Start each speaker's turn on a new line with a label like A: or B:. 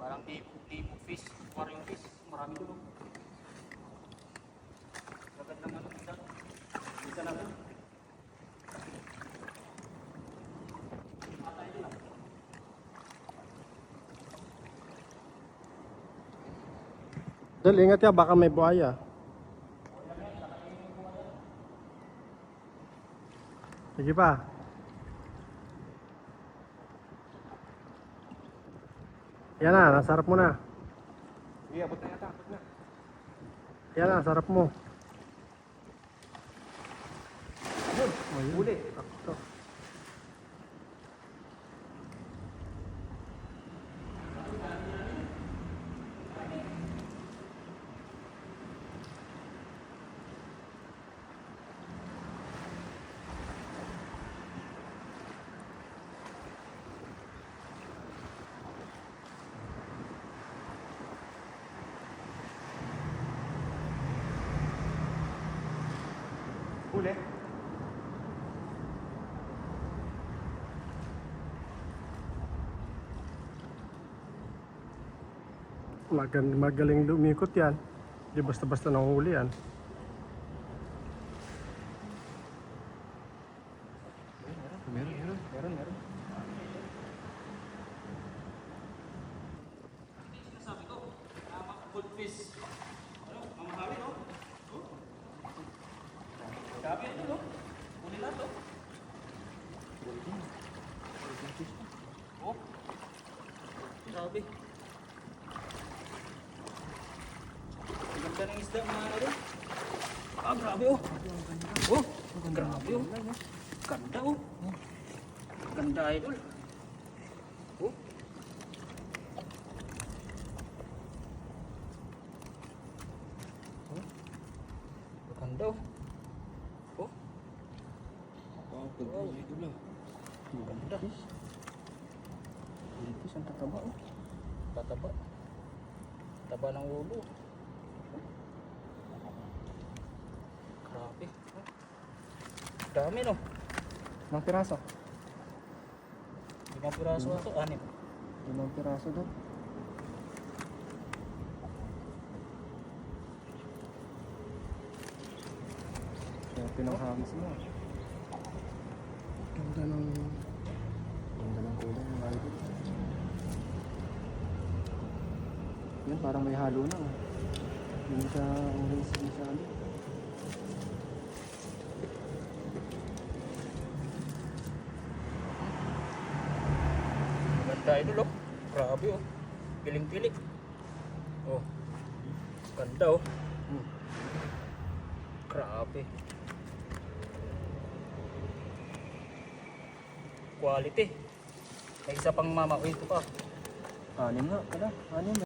A: Parang tipong tipong fish, aquarium fish. Marami doon. oh. Agad ng ano. Isa na ah.
B: Dal, ingat ya, baka may buhaya. Sige pa. Yan na, nasarap mo na.
C: Sige, abot na yata, abot na.
B: Yan na, sarap mo.
C: Ayun, huli.
B: Sakto.
C: Huli.
B: Magan, magaling lumikot yan. Di basta-basta nanghuli yan.
C: Meron, meron, meron, meron.
A: Oh. Grabe. Ganda ng isda mga ano. Ah, grabe oh. Oh, oh. Ganda oh. Ganda idol. Oh. Ganda. Oh.
C: Wow. ito lang.
A: Ganda.
C: Ito, ang tataba oh.
A: Tataba. Taba ng ulo. Grabe. Dami no.
C: Ilang piraso?
A: Limang piraso ato. Anim.
C: Limang piraso daw. Pinanghagis mo.
B: Ganda ng...
C: Ganda ng kulay ng idol. Yan, parang may halo na. oh. Hindi siya orange masyado.
A: Ganda idol oh. Grabe oh. Piling-piling. Oh. Ganda oh. Hmm. Grabe. Quality. May isa pang mama. Uy, ito pa.
C: Anim nga pala. Anim.